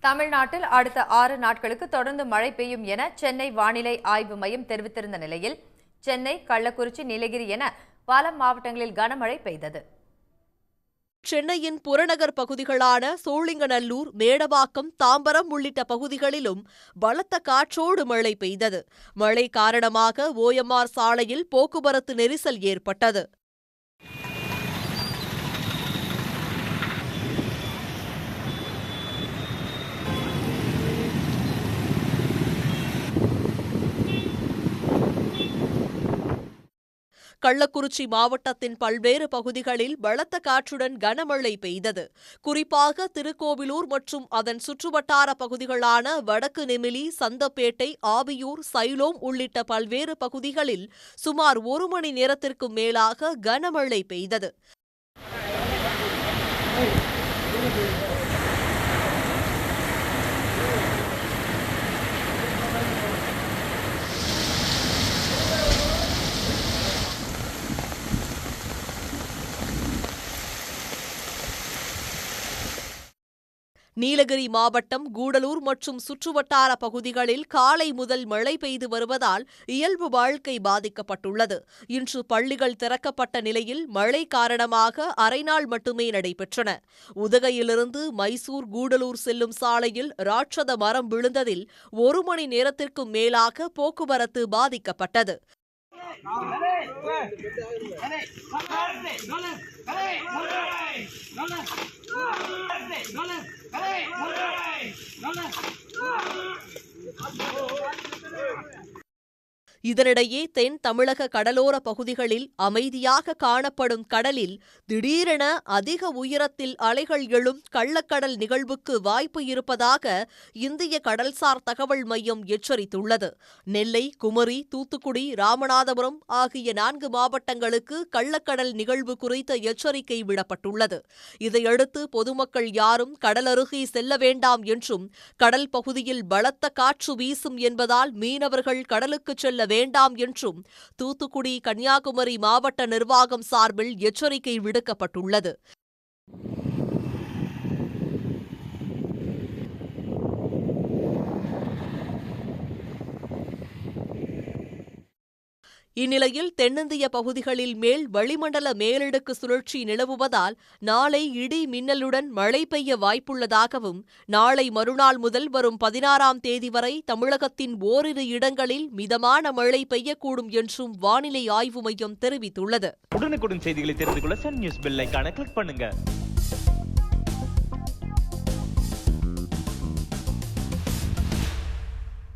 தமிழ்நாட்டில் அடுத்த ஆறு நாட்களுக்கு தொடர்ந்து மழை பெய்யும் என சென்னை வானிலை ஆய்வு மையம் தெரிவித்திருந்த நிலையில் சென்னை கள்ளக்குறிச்சி நீலகிரி என பல மாவட்டங்களில் கனமழை பெய்தது. சென்னையின் புறநகர் பகுதிகளான சோழிங்கநல்லூர் மேடவாக்கம் தாம்பரம் உள்ளிட்ட பகுதிகளிலும் பலத்த காற்றோடு மழை பெய்தது. மழை காரணமாக ஓஎம்ஆர் சாலையில் போக்குவரத்து நெரிசல் ஏற்பட்டது. கள்ளக்குறிச்சி மாவட்டத்தின் பல்வேறு பகுதிகளில் பலத்த காற்றுடன் கனமழை பெய்தது. குறிப்பாக திருக்கோவிலூர் மற்றும் அதன் சுற்றுவட்டார பகுதிகளான வடக்கு நெமிலி சந்தப்பேட்டை ஆவியூர் சைலோம் உள்ளிட்ட பல்வேறு பகுதிகளில் சுமார் ஒரு மணி நேரத்திற்கும் மேலாக கனமழை பெய்தது. நீலகிரி மாவட்டம் கூடலூர் மற்றும் சுற்றுவட்டார பகுதிகளில் காலை முதல் மழை பெய்து வருவதால் இயல்பு வாழ்க்கை பாதிக்கப்பட்டுள்ளது இன்று பள்ளிகள் திறக்கப்பட்ட நிலையில் மழை காரணமாக அரை நாள் மட்டுமே நடைபெற்றன உதகையிலிருந்து மைசூர் கூடலூர் செல்லும் சாலையில் ராட்சத மரம் விழுந்ததில் ஒரு மணி நேரத்திற்கும் மேலாக போக்குவரத்து பாதிக்கப்பட்டது இதனிடையே தென் தமிழக கடலோர பகுதிகளில் அமைதியாக காணப்படும் கடலில் திடீரென அதிக உயரத்தில் அலைகள் எழும் கள்ளக்கடல் நிகழ்வுக்கு வாய்ப்பு இருப்பதாக இந்திய கடல்சார் தகவல் மையம் எச்சரித்துள்ளது. நெல்லை குமரி தூத்துக்குடி ராமநாதபுரம் ஆகிய நான்கு மாவட்டங்களுக்கு கள்ளக்கடல் நிகழ்வு குறித்த எச்சரிக்கை விடப்பட்டுள்ளது. இதையடுத்து பொதுமக்கள் யாரும் கடலருகே செல்ல வேண்டாம் என்றும் கடல் பகுதியில் பலத்த காற்று வீசும் என்பதால் மீனவர்கள் கடலுக்கு செல்ல வேண்டாம் என்றும் தூத்துக்குடி கன்னியாகுமரி மாவட்ட நிர்வாகம் சார்பில் எச்சரிக்கை விடுக்கப்பட்டுள்ளது. இந்நிலையில் தென்னிந்திய பகுதிகளில் மேல் வளிமண்டல மேலடுக்கு சுழற்சி நிலவுவதால் நாளை இடி மின்னலுடன் மழை பெய்ய வாய்ப்புள்ளதாகவும் நாளை மறுநாள் முதல் வரும் பதினாறாம் தேதி வரை தமிழகத்தின் ஓரிரு இடங்களில் மிதமான மழை பெய்யக்கூடும் என்றும் வானிலை ஆய்வு மையம் தெரிவித்துள்ளது. உடனுக்குடன் செய்திகளை தெரிந்து கொள்ள சன் நியூஸ் பெல்லைக்கான கிளிக் பண்ணுங்க.